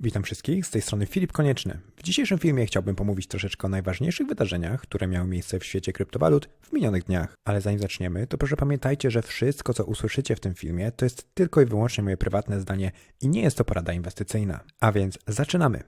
Witam wszystkich, z tej strony Filip Konieczny. W dzisiejszym filmie chciałbym pomówić troszeczkę o najważniejszych wydarzeniach, które miały miejsce w świecie kryptowalut w minionych dniach. Ale zanim zaczniemy, to proszę pamiętajcie, że wszystko, co usłyszycie w tym filmie, to jest tylko i wyłącznie moje prywatne zdanie i nie jest to porada inwestycyjna. A więc zaczynamy.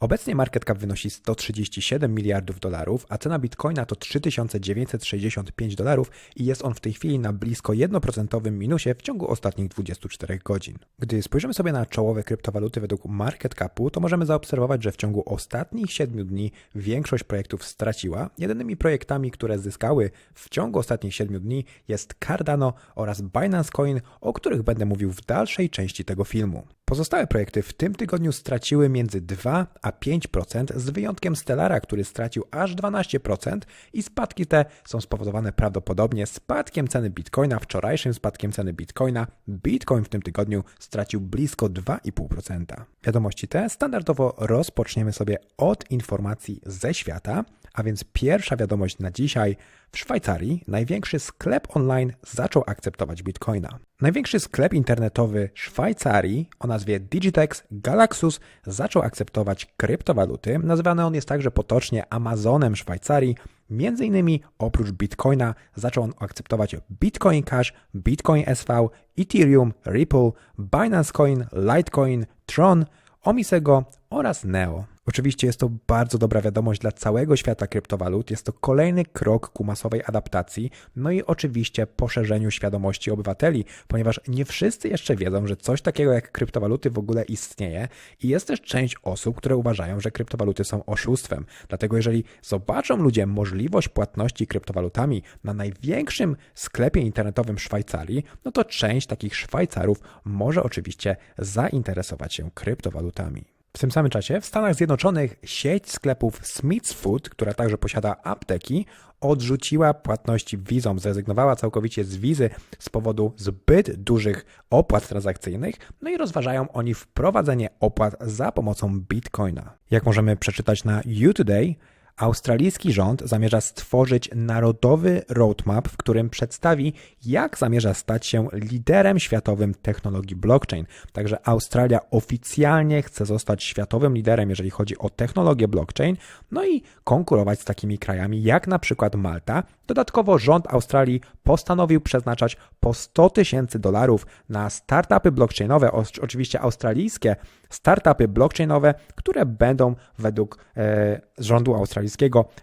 Obecnie market cap wynosi 137 miliardów dolarów, a cena bitcoina to 3965 dolarów i jest on w tej chwili na blisko 1% minusie w ciągu ostatnich 24 godzin. Gdy spojrzymy sobie na czołowe kryptowaluty według market capu, to możemy zaobserwować, że w ciągu ostatnich 7 dni większość projektów straciła. Jedynymi projektami, które zyskały w ciągu ostatnich 7 dni jest Cardano oraz Binance Coin, o których będę mówił w dalszej części tego filmu. Pozostałe projekty w tym tygodniu straciły między 2 a 5%, z wyjątkiem Stellara, który stracił aż 12% i spadki te są spowodowane prawdopodobnie spadkiem ceny Bitcoina, wczorajszym spadkiem ceny Bitcoina. Bitcoin w tym tygodniu stracił blisko 2,5%. Wiadomości te standardowo rozpoczniemy sobie od informacji ze świata, a więc pierwsza wiadomość na dzisiaj. W Szwajcarii największy sklep online zaczął akceptować bitcoina. Największy sklep internetowy Szwajcarii o nazwie Digitex Galaxus zaczął akceptować kryptowaluty. Nazywany on jest także potocznie Amazonem Szwajcarii. Między innymi oprócz Bitcoina zaczął on akceptować Bitcoin Cash, Bitcoin SV, Ethereum, Ripple, Binance Coin, Litecoin, Tron, Omisego oraz Neo. Oczywiście jest to bardzo dobra wiadomość dla całego świata kryptowalut. Jest to kolejny krok ku masowej adaptacji, no i oczywiście poszerzeniu świadomości obywateli, ponieważ nie wszyscy jeszcze wiedzą, że coś takiego jak kryptowaluty w ogóle istnieje i jest też część osób, które uważają, że kryptowaluty są oszustwem. Dlatego jeżeli zobaczą ludzie możliwość płatności kryptowalutami na największym sklepie internetowym Szwajcarii, no to część takich Szwajcarów może oczywiście zainteresować się kryptowalutami. W tym samym czasie w Stanach Zjednoczonych sieć sklepów Smith's Food, która także posiada apteki, odrzuciła płatności wizą, zrezygnowała całkowicie z wizy z powodu zbyt dużych opłat transakcyjnych, no i rozważają oni wprowadzenie opłat za pomocą Bitcoina. Jak możemy przeczytać na UToday, Australijski rząd zamierza stworzyć narodowy roadmap, w którym przedstawi, jak zamierza stać się liderem światowym technologii blockchain. Także Australia oficjalnie chce zostać światowym liderem, jeżeli chodzi o technologię blockchain, no i konkurować z takimi krajami jak na przykład Malta. Dodatkowo rząd Australii postanowił przeznaczać po 100 tysięcy dolarów na startupy blockchainowe, oczywiście australijskie startupy blockchainowe, które będą według e, rządu australijskiego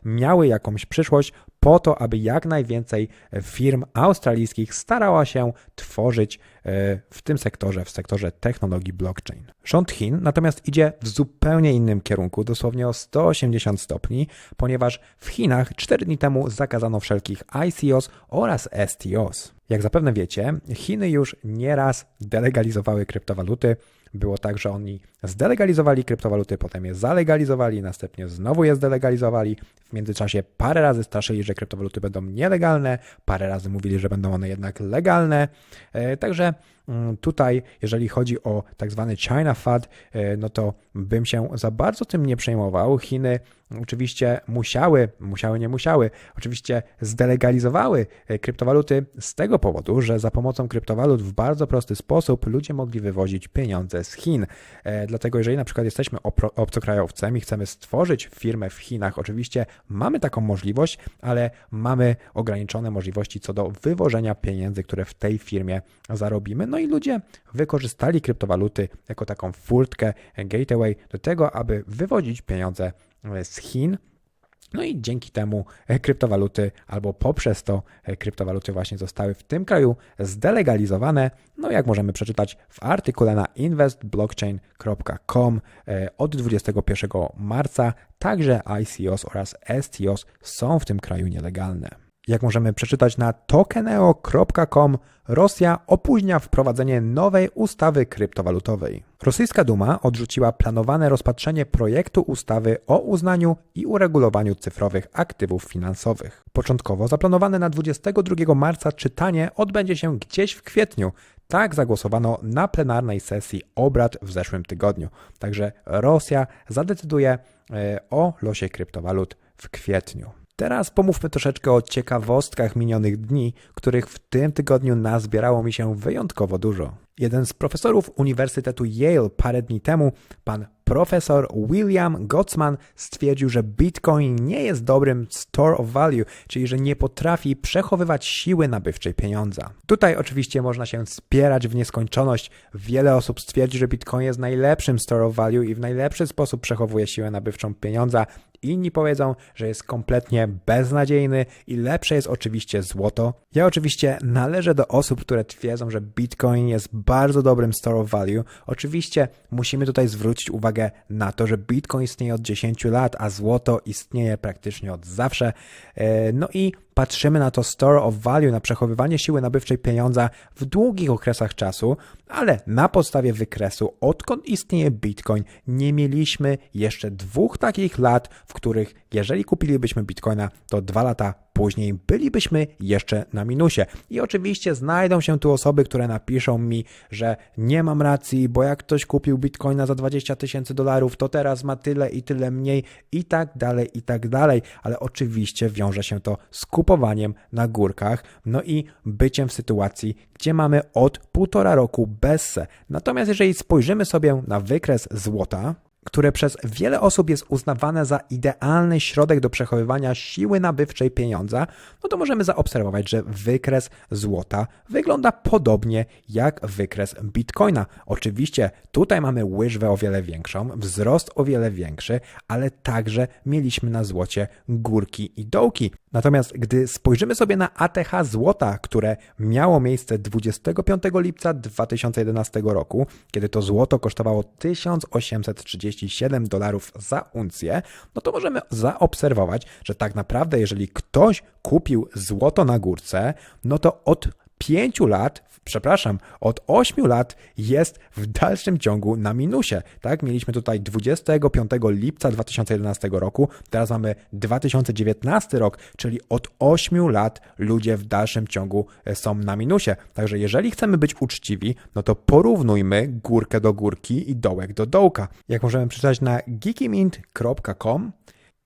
miały jakąś przyszłość po to, aby jak najwięcej firm australijskich starała się tworzyć e, w tym sektorze, w sektorze technologii blockchain. Rząd Chin natomiast idzie w zupełnie innym kierunku, dosłownie o 180 stopni, ponieważ w Chinach 4 dni temu zakazano wszelkich ICOs oraz STOs. Jak zapewne wiecie, Chiny już nieraz delegalizowały kryptowaluty. Było tak, że oni zdelegalizowali kryptowaluty, potem je zalegalizowali, następnie znowu je zdelegalizowali. W międzyczasie parę razy straszyli, że kryptowaluty będą nielegalne, parę razy mówili, że będą one jednak legalne. E, także mm, tutaj, jeżeli chodzi o tak zwany China FUD, e, no to bym się za bardzo tym nie przejmował. Chiny oczywiście musiały, musiały, nie musiały, oczywiście zdelegalizowały e, kryptowaluty z tego powodu, że za pomocą kryptowalut w bardzo prosty sposób ludzie mogli wywozić pieniądze z Chin. Dlatego, jeżeli na przykład jesteśmy obcokrajowcem i chcemy stworzyć firmę w Chinach, oczywiście mamy taką możliwość, ale mamy ograniczone możliwości co do wywożenia pieniędzy, które w tej firmie zarobimy. No i ludzie wykorzystali kryptowaluty jako taką furtkę, gateway do tego, aby wywodzić pieniądze z Chin no i dzięki temu e, kryptowaluty albo poprzez to e, kryptowaluty właśnie zostały w tym kraju zdelegalizowane. No jak możemy przeczytać w artykule na investblockchain.com e, od 21 marca, także ICOs oraz STOs są w tym kraju nielegalne. Jak możemy przeczytać na tokeneo.com, Rosja opóźnia wprowadzenie nowej ustawy kryptowalutowej. Rosyjska Duma odrzuciła planowane rozpatrzenie projektu ustawy o uznaniu i uregulowaniu cyfrowych aktywów finansowych. Początkowo zaplanowane na 22 marca czytanie odbędzie się gdzieś w kwietniu. Tak zagłosowano na plenarnej sesji obrad w zeszłym tygodniu. Także Rosja zadecyduje e, o losie kryptowalut w kwietniu. Teraz pomówmy troszeczkę o ciekawostkach minionych dni, których w tym tygodniu nazbierało mi się wyjątkowo dużo. Jeden z profesorów Uniwersytetu Yale parę dni temu, pan profesor William Gottsman stwierdził, że Bitcoin nie jest dobrym store of value, czyli że nie potrafi przechowywać siły nabywczej pieniądza. Tutaj oczywiście można się spierać w nieskończoność. Wiele osób stwierdzi, że Bitcoin jest najlepszym store of value i w najlepszy sposób przechowuje siłę nabywczą pieniądza. Inni powiedzą, że jest kompletnie beznadziejny i lepsze jest oczywiście złoto. Ja oczywiście należę do osób, które twierdzą, że Bitcoin jest bardzo dobrym store of value. Oczywiście musimy tutaj zwrócić uwagę na to, że Bitcoin istnieje od 10 lat, a złoto istnieje praktycznie od zawsze. E, no i patrzymy na to store of value, na przechowywanie siły nabywczej pieniądza w długich okresach czasu, ale na podstawie wykresu, odkąd istnieje Bitcoin, nie mieliśmy jeszcze dwóch takich lat, w których jeżeli kupilibyśmy Bitcoina, to dwa lata później bylibyśmy jeszcze na minusie. I oczywiście znajdą się tu osoby, które napiszą mi, że nie mam racji, bo jak ktoś kupił bitcoina za 20 tysięcy dolarów, to teraz ma tyle i tyle mniej i tak dalej, i tak dalej. Ale oczywiście wiąże się to z kupowaniem na górkach, no i byciem w sytuacji, gdzie mamy od półtora roku bezse. Natomiast jeżeli spojrzymy sobie na wykres złota, które przez wiele osób jest uznawane za idealny środek do przechowywania siły nabywczej pieniądza, no to możemy zaobserwować, że wykres złota wygląda podobnie jak wykres bitcoina. Oczywiście tutaj mamy łyżwę o wiele większą, wzrost o wiele większy, ale także mieliśmy na złocie górki i dołki. Natomiast gdy spojrzymy sobie na ATH złota, które miało miejsce 25 lipca 2011 roku, kiedy to złoto kosztowało 1837 dolarów za uncję, no to możemy zaobserwować, że tak naprawdę jeżeli ktoś kupił złoto na górce, no to od 5 lat, przepraszam, od 8 lat jest w dalszym ciągu na minusie. Tak, mieliśmy tutaj 25 lipca 2011 roku, teraz mamy 2019 rok, czyli od 8 lat ludzie w dalszym ciągu e, są na minusie. Także jeżeli chcemy być uczciwi, no to porównujmy górkę do górki i dołek do dołka. Jak możemy przeczytać na geekymint.com,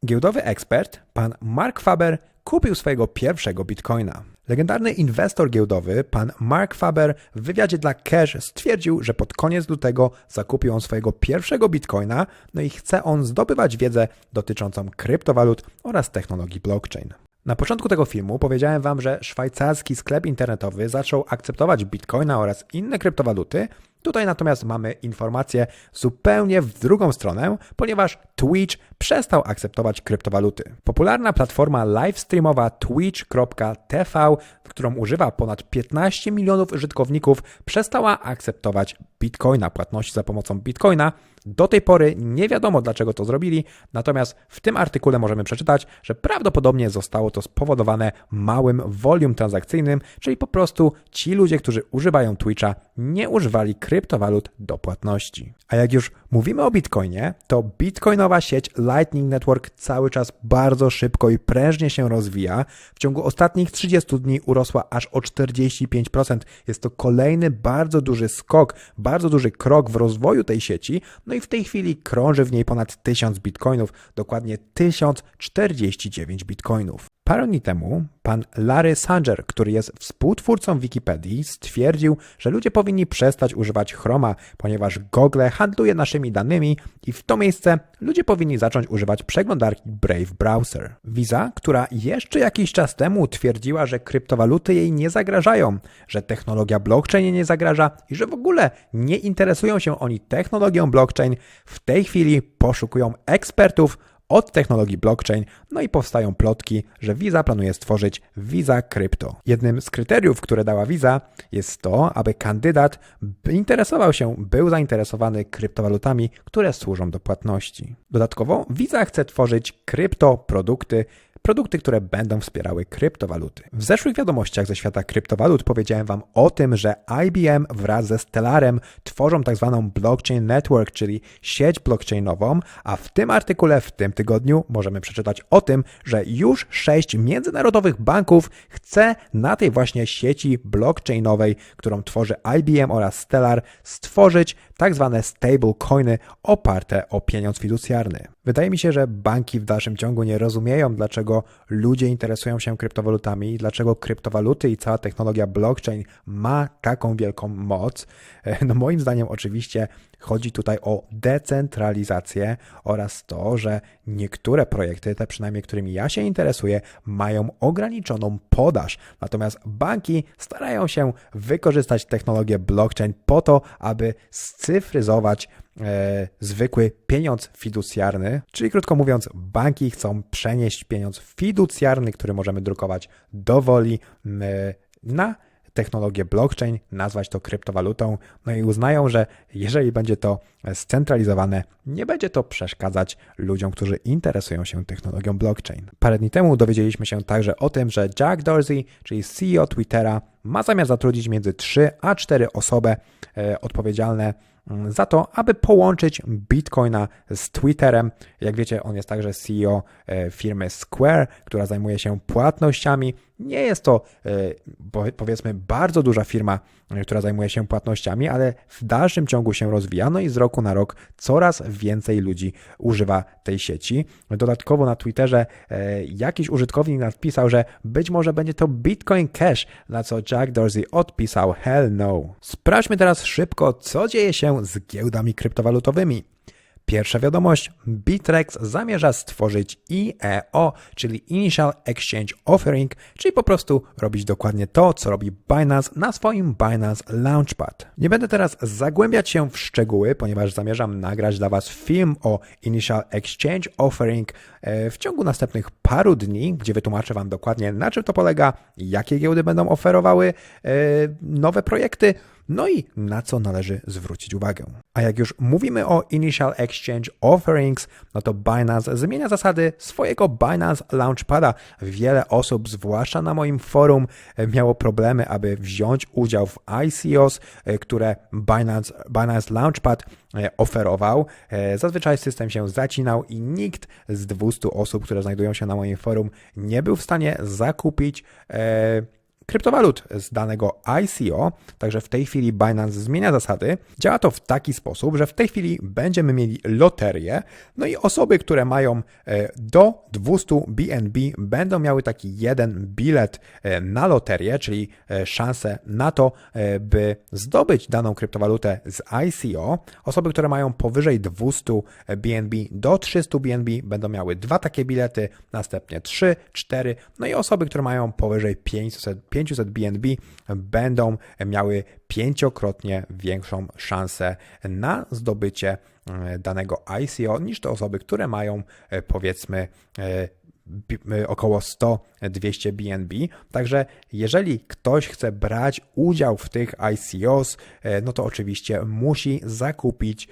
giełdowy ekspert, pan Mark Faber, kupił swojego pierwszego bitcoina. Legendarny inwestor giełdowy, pan Mark Faber, w wywiadzie dla Cash stwierdził, że pod koniec lutego zakupił on swojego pierwszego bitcoina, no i chce on zdobywać wiedzę dotyczącą kryptowalut oraz technologii blockchain. Na początku tego filmu powiedziałem Wam, że szwajcarski sklep internetowy zaczął akceptować bitcoina oraz inne kryptowaluty. Tutaj natomiast mamy informację zupełnie w drugą stronę, ponieważ Twitch przestał akceptować kryptowaluty. Popularna platforma livestreamowa twitch.tv, którą używa ponad 15 milionów użytkowników, przestała akceptować bitcoina, płatności za pomocą bitcoina. Do tej pory nie wiadomo dlaczego to zrobili, natomiast w tym artykule możemy przeczytać, że prawdopodobnie zostało to spowodowane małym volume transakcyjnym, czyli po prostu ci ludzie, którzy używają Twitcha, nie używali kryptowalut do płatności. A jak już mówimy o Bitcoinie, to bitcoinowa sieć Lightning Network cały czas bardzo szybko i prężnie się rozwija. W ciągu ostatnich 30 dni urosła aż o 45%. Jest to kolejny bardzo duży skok, bardzo duży krok w rozwoju tej sieci. No i w tej chwili krąży w niej ponad 1000 bitcoinów, dokładnie 1049 bitcoinów. Parę dni temu pan Larry Sanger, który jest współtwórcą Wikipedii, stwierdził, że ludzie powinni przestać używać Chroma, ponieważ Google handluje naszymi danymi i w to miejsce ludzie powinni zacząć używać przeglądarki Brave Browser. Visa, która jeszcze jakiś czas temu twierdziła, że kryptowaluty jej nie zagrażają, że technologia blockchain nie zagraża i że w ogóle nie interesują się oni technologią blockchain, w tej chwili poszukują ekspertów, od technologii blockchain, no i powstają plotki, że Visa planuje stworzyć Visa Crypto. Jednym z kryteriów, które dała Visa, jest to, aby kandydat interesował się, był zainteresowany kryptowalutami, które służą do płatności. Dodatkowo Visa chce tworzyć kryptoprodukty, produkty, które będą wspierały kryptowaluty. W zeszłych wiadomościach ze świata kryptowalut powiedziałem Wam o tym, że IBM wraz ze Stellarem tworzą tak zwaną blockchain network, czyli sieć blockchainową, a w tym artykule w tym tygodniu możemy przeczytać o tym, że już sześć międzynarodowych banków chce na tej właśnie sieci blockchainowej, którą tworzy IBM oraz Stellar, stworzyć tak zwane stablecoiny oparte o pieniądz fiducjarny. Wydaje mi się, że banki w dalszym ciągu nie rozumieją, dlaczego ludzie interesują się kryptowalutami, dlaczego kryptowaluty i cała technologia blockchain ma taką wielką moc. E, No moim zdaniem oczywiście chodzi tutaj o decentralizację oraz to, że niektóre projekty, te przynajmniej którymi ja się interesuję, mają ograniczoną podaż. Natomiast banki starają się wykorzystać technologię blockchain po to, aby scyfryzować e, zwykły pieniądz fiducjarny, czyli krótko mówiąc, banki chcą przenieść pieniądz fiducjarny, który możemy drukować dowoli m, na technologię blockchain, nazwać to kryptowalutą, no i uznają, że jeżeli będzie to scentralizowane, nie będzie to przeszkadzać ludziom, którzy interesują się technologią blockchain. Parę dni temu dowiedzieliśmy się także o tym, że Jack Dorsey, czyli CEO Twittera, ma zamiar zatrudnić między 3 a 4 osoby e, odpowiedzialne mm, za to, aby połączyć Bitcoina z Twitterem. Jak wiecie, on jest także CEO e, firmy Square, która zajmuje się płatnościami. Nie jest to e, po- powiedzmy bardzo duża firma, e, która zajmuje się płatnościami, ale w dalszym ciągu się rozwija, no i z roku na rok coraz więcej ludzi używa tej sieci. Dodatkowo na Twitterze e, jakiś użytkownik napisał, że być może będzie to Bitcoin Cash, na co Jack Dorsey odpisał hell no. Sprawdźmy teraz szybko, co dzieje się z giełdami kryptowalutowymi. Pierwsza wiadomość: Bitrex zamierza stworzyć IEO, czyli Initial Exchange Offering, czyli po prostu robić dokładnie to, co robi Binance na swoim Binance Launchpad. Nie będę teraz zagłębiać się w szczegóły, ponieważ zamierzam nagrać dla Was film o Initial Exchange Offering e, w ciągu następnych paru dni, gdzie wytłumaczę Wam dokładnie, na czym to polega, jakie giełdy będą oferowały e, nowe projekty. No i na co należy zwrócić uwagę. A jak już mówimy o Initial Exchange Offerings, no to Binance zmienia zasady swojego Binance Launchpada. Wiele osób, zwłaszcza na moim forum, miało problemy, aby wziąć udział w ICOs, e, które Binance, Binance Launchpad e, oferował. E, Zazwyczaj system się zacinał i nikt z 200 osób, które znajdują się na moim forum, nie był w stanie zakupić e, kryptowalut z danego ICO, także w tej chwili Binance zmienia zasady. Działa to w taki sposób, że w tej chwili będziemy mieli loterię, no i osoby, które mają e, do 200 BNB będą miały taki jeden bilet e, na loterię, czyli e, szansę na to, by zdobyć daną kryptowalutę z ICO. Osoby, które mają powyżej 200 BNB do 300 BNB będą miały dwa takie bilety, następnie 3, 4, no i osoby, które mają powyżej 500, 500 BNB będą miały pięciokrotnie większą szansę na zdobycie e, danego ICO niż te osoby, które mają e, powiedzmy e, około 100-200 BNB. Także jeżeli ktoś chce brać udział w tych ICOs, no to oczywiście musi zakupić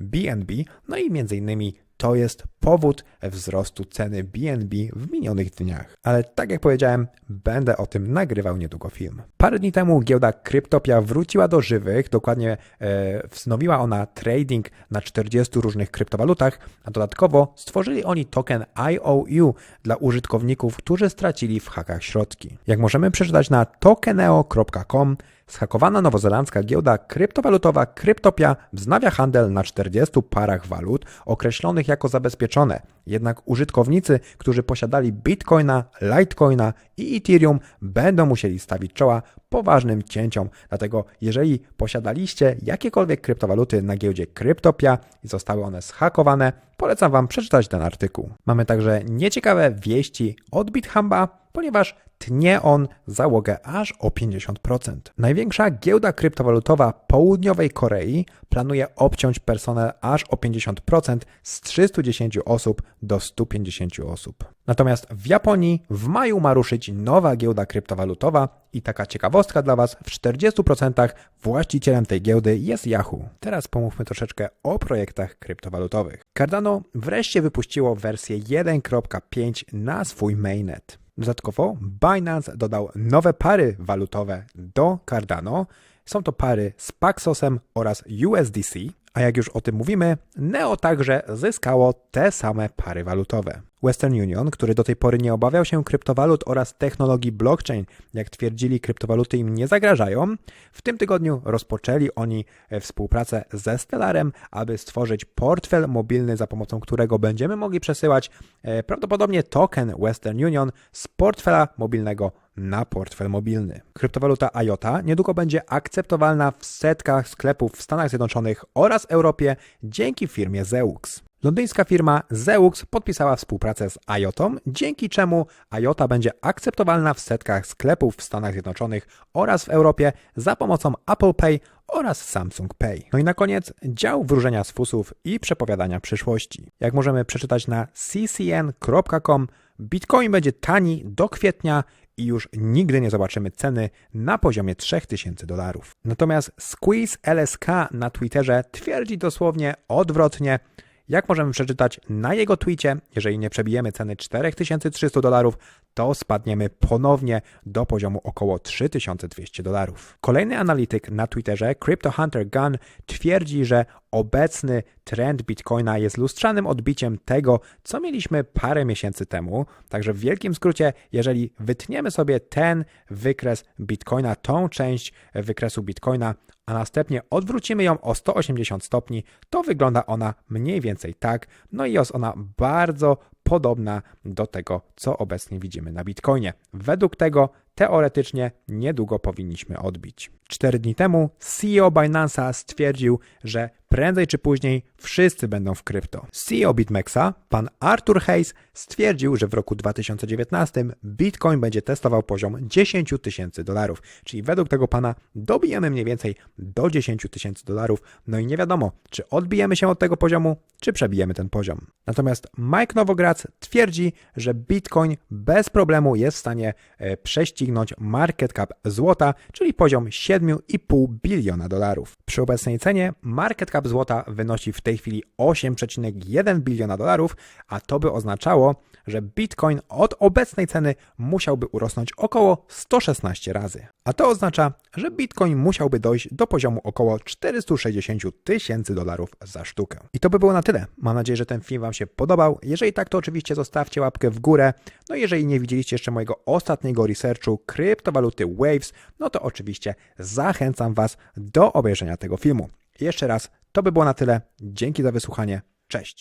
BNB. No i między innymi to jest powód wzrostu ceny BNB w minionych dniach. Ale tak jak powiedziałem, będę o tym nagrywał niedługo film. Parę dni temu giełda Kryptopia wróciła do żywych, dokładnie e, wznowiła ona trading na 40 różnych kryptowalutach, a dodatkowo stworzyli oni token IOU dla użytkowników, którzy stracili w hakach środki. Jak możemy przeczytać na tokeneo.com, Schakowana nowozelandzka giełda kryptowalutowa Kryptopia wznawia handel na 40 parach walut określonych jako zabezpieczone. Jednak użytkownicy, którzy posiadali Bitcoina, Litecoina i Ethereum będą musieli stawić czoła poważnym cięciom. Dlatego jeżeli posiadaliście jakiekolwiek kryptowaluty na giełdzie Kryptopia i zostały one zhakowane, polecam Wam przeczytać ten artykuł. Mamy także nieciekawe wieści od BitHamba, ponieważ tnie on załogę aż o 50%. Największa giełda kryptowalutowa południowej Korei planuje obciąć personel aż o 50% z 310 osób do 150 osób. Natomiast w Japonii w maju ma ruszyć nowa giełda kryptowalutowa i taka ciekawostka dla Was, w 40% właścicielem tej giełdy jest Yahoo. Teraz pomówmy troszeczkę o projektach kryptowalutowych. Cardano wreszcie wypuściło wersję 1.5 na swój mainnet. Dodatkowo Binance dodał nowe pary walutowe do Cardano. Są to pary z Paxosem oraz USDC, a jak już o tym mówimy, Neo także zyskało te same pary walutowe. Western Union, który do tej pory nie obawiał się kryptowalut oraz technologii blockchain, jak twierdzili, kryptowaluty im nie zagrażają, w tym tygodniu rozpoczęli oni e, współpracę ze Stellarem, aby stworzyć portfel mobilny, za pomocą którego będziemy mogli przesyłać e, prawdopodobnie token Western Union z portfela mobilnego na portfel mobilny. Kryptowaluta IOTA niedługo będzie akceptowalna w setkach sklepów w Stanach Zjednoczonych oraz Europie dzięki firmie Zeux. Londyńska firma Zeux podpisała współpracę z IOTą, dzięki czemu IOTA będzie akceptowalna w setkach sklepów w Stanach Zjednoczonych oraz w Europie za pomocą Apple Pay oraz Samsung Pay. No i na koniec dział wróżenia z fusów i przepowiadania przyszłości. Jak możemy przeczytać na ccn.com, Bitcoin będzie tani do kwietnia i już nigdy nie zobaczymy ceny na poziomie 3000 dolarów. Natomiast Squeeze LSK na Twitterze twierdzi dosłownie odwrotnie. Jak możemy przeczytać na jego tweetie, jeżeli nie przebijemy ceny 4300 dolarów, to spadniemy ponownie do poziomu około 3200 dolarów. Kolejny analityk na Twitterze, Crypto Hunter Gun, twierdzi, że obecny trend Bitcoina jest lustrzanym odbiciem tego, co mieliśmy parę miesięcy temu. Także w wielkim skrócie, jeżeli wytniemy sobie ten wykres Bitcoina, tą część wykresu Bitcoina, a następnie odwrócimy ją o 180 stopni, to wygląda ona mniej więcej tak. No i jest ona bardzo podobna do tego, co obecnie widzimy na Bitcoinie. Według tego teoretycznie niedługo powinniśmy odbić. Cztery dni temu CEO Binance'a stwierdził, że prędzej czy później wszyscy będą w krypto. CEO BitMEXa, pan Arthur Hayes, stwierdził, że w roku 2019 Bitcoin będzie testował poziom 10 tysięcy dolarów, czyli według tego pana dobijemy mniej więcej do 10 tysięcy dolarów, no i nie wiadomo, czy odbijemy się od tego poziomu, czy przebijemy ten poziom. Natomiast Mike Nowograc twierdzi, że Bitcoin bez problemu jest w stanie e, prześcignąć market cap złota, czyli poziom 7,5 biliona dolarów. Przy obecnej cenie market cap złota wynosi w tej chwili 8,1 biliona dolarów, a to by oznaczało, że Bitcoin od obecnej ceny musiałby urosnąć około 116 razy. A to oznacza, że Bitcoin musiałby dojść do poziomu około 460 tysięcy dolarów za sztukę. I to by było na tyle. Mam nadzieję, że ten film Wam się podobał. Jeżeli tak, to oczywiście zostawcie łapkę w górę. No jeżeli nie widzieliście jeszcze mojego ostatniego researchu kryptowaluty Waves, no to oczywiście zachęcam Was do obejrzenia tego filmu. Jeszcze raz, to by było na tyle. Dzięki za wysłuchanie. Cześć.